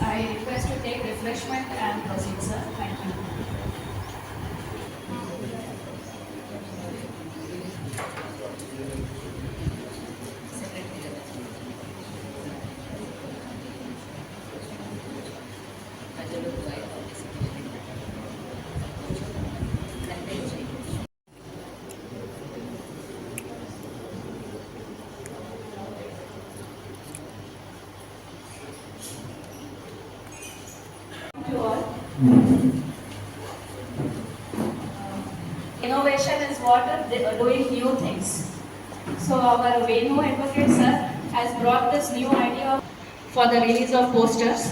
I request to take refreshment and proceed, sir. Thank you. Innovation is what are uh, doing new things. So our Venu advocate sir has brought this new idea for the release of posters.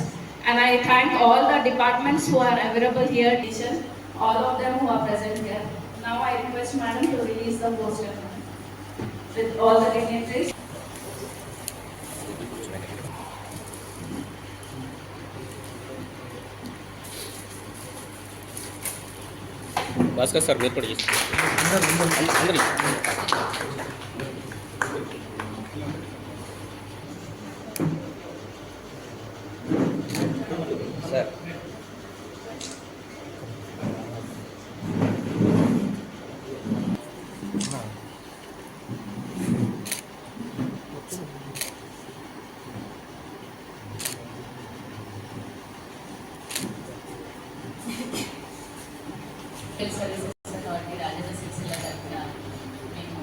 And I thank all the departments who are available here, teacher, all of them who are present here. Now I request madam to release the poster with all the dignitaries. Bhaskar sir మీరు కూడా చేసి అందరి sir health services authority Rajanna Sircilla తరఫున మేము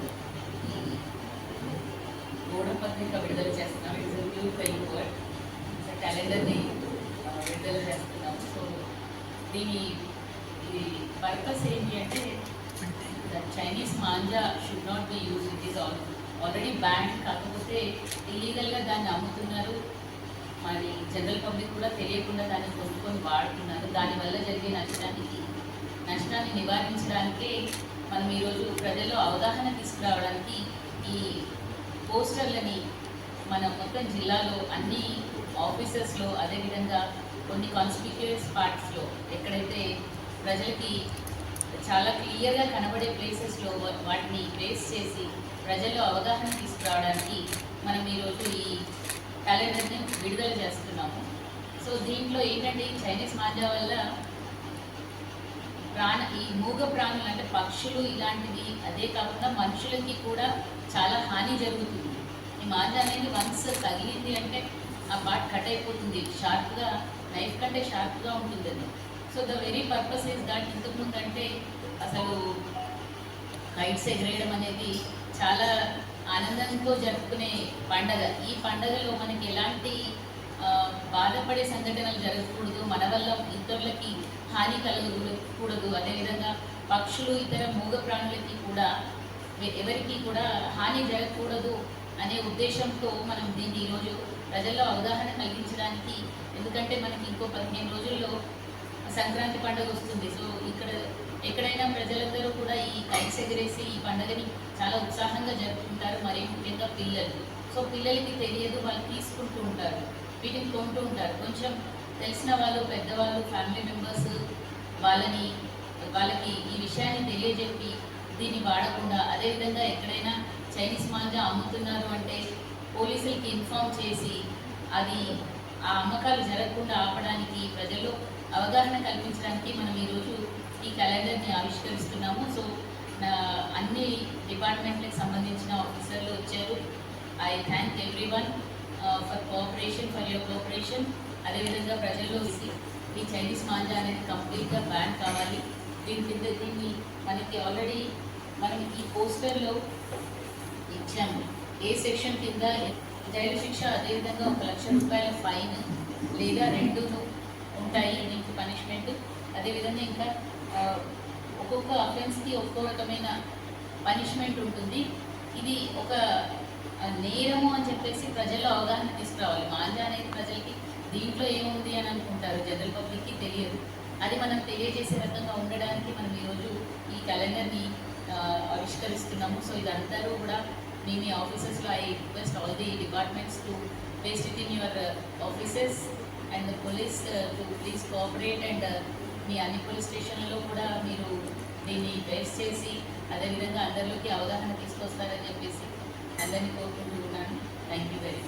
ఈ గోడ పత్రిక విడుదల చేస్తున్నాం ఇట్స్ న్యూ ఫెయిల్ వర్డ్ క్యాలెండర్ని విడుదల చేస్తున్నాం. సో దీని ఇది పర్పస్ ఏంటి అంటే Chinese manja should not be use it is all already ban కాకపోతే ఇల్లీగల్గా దాన్ని అమ్ముతున్నారు. మరి జనరల్ పబ్లిక్ కూడా తెలియకుండా దాన్ని కొనుక్కొని వాడుతున్నారు. దానివల్ల జరిగే నష్టానికి నష్టాన్ని నివారించడానికే మనం ఈరోజు ప్రజల్లో అవగాహన తీసుకురావడానికి ఈ పోస్టర్లని మన మొత్తం జిల్లాలో అన్ని ఆఫీసెస్లో అదేవిధంగా కొన్ని కాన్స్పిక్యూస్ పార్ట్స్లో ఎక్కడైతే ప్రజలకి చాలా క్లియర్గా కనబడే ప్లేసెస్లో వాటిని ప్లేస్ చేసి ప్రజల్లో అవగాహన తీసుకురావడానికి మనం ఈరోజు ఈ క్యాలెండర్ని విడుదల చేస్తున్నాము. సో దీంట్లో ఏంటంటే చైనీస్ మాధ్య వల్ల ప్రాణ ఈ మూగ ప్రాణులు అంటే పక్షులు ఇలాంటివి అదే కాకుండా మనుషులకి కూడా చాలా హాని జరుగుతుంది. ఈ మాంజ అనేది వన్స్ తగిలింది అంటే ఆ పార్ట్ కట్ అయిపోతుంది. షార్ప్గా నైఫ్ కంటే షార్ప్గా ఉంటుంది అది. So the very purpose is that ఇంతకుముందు అంటే అసలు కైట్స్ ఎగరేయడం అనేది చాలా ఆనందంతో జరుపుకునే పండగ. ఈ పండగలో మనకి ఎలాంటి బాధపడే సంఘటనలు జరగకూడదు మన వల్ల ఇతరులకి హాని కలగకూడదు. అదేవిధంగా పక్షులు ఇతర మూగ ప్రాణులకి కూడా ఎవరికి కూడా హాని జరగకూడదు అనే ఉద్దేశంతో మనం దీన్ని ఈరోజు ప్రజల్లో అవగాహన కలిగించడానికి ఎందుకంటే మనకి ఇంకో పదిహేను రోజుల్లో సంక్రాంతి పండుగ వస్తుంది. సో ఇక్కడ ఎక్కడైనా ప్రజలందరూ కూడా ఈ కైట్స్ ఎగరేసి ఈ పండుగని చాలా ఉత్సాహంగా జరుపుకుంటారు. మరీ ముఖ్యంగా పిల్లలు. సో పిల్లలకి తెలియదు వాళ్ళు తీసుకుంటూ ఉంటారు. వీటిని కొంటూ ఉంటారు. కొంచెం తెలిసిన వాళ్ళు పెద్దవాళ్ళు ఫ్యామిలీ మెంబర్స్ వాళ్ళని వాళ్ళకి ఈ విషయాన్ని తెలియజెప్పి దీన్ని వాడకుండా అదేవిధంగా ఎక్కడైనా చైనీస్ మాంజా అమ్ముతున్నారు అంటే పోలీసులకి ఇన్ఫామ్ చేసి అది ఆ అమ్మకాలు జరగకుండా ఆపడానికి ప్రజల్లో అవగాహన కల్పించడానికి మనం ఈరోజు ఈ క్యాలెండర్ని ఆవిష్కరిస్తున్నాము. సో నా అన్ని డిపార్ట్మెంట్లకు సంబంధించిన ఆఫీసర్లు వచ్చారు. I thank everyone for cooperation for your cooperation అదేవిధంగా ప్రజల్లో ఈ- ఈ చైనీస్ మాంజా అనేది కంప్లీట్గా బ్యాన్ కావాలి. దీని కింద దీన్ని మనకి ఆల్రెడీ మనం ఈ పోస్టర్లో ఇచ్చాము. ఏ సెక్షన్ కింద జైలు శిక్ష అదేవిధంగా ఒక లక్ష రూపాయల ఫైన్ లేదా రెండు ఉంటాయి దీనికి పనిష్మెంట్ అదేవిధంగా ఇంకా ఒక్కొక్క అఫెన్స్కి ఒక్కో రకమైన పనిష్మెంట్ ఉంటుంది. ఇది ఒక నేరము అని చెప్పేసి ప్రజల్లో అవగాహన తీసుకురావాలి. మాంజా అనేది ప్రజలకి దీంట్లో ఏముంది అని అనుకుంటారు. జనరల్ పబ్లిక్కి తెలియదు. అది మనం తెలియజేసే రకంగా ఉండడానికి మనం ఈరోజు ఈ క్యాలెండర్ని ఆవిష్కరిస్తున్నాము. సో ఇదందరూ కూడా మీ మీ ఆఫీసెస్లో I request all the departments to paste it in your offices and police to please cooperate and మీ అన్ని పోలీస్ స్టేషన్లలో కూడా మీరు దీన్ని బేస్ చేసి అదేవిధంగా అందరిలోకి అవగాహన తీసుకొస్తారని చెప్పేసి అందరినీ కోరుకుంటున్నాను. Thank you very much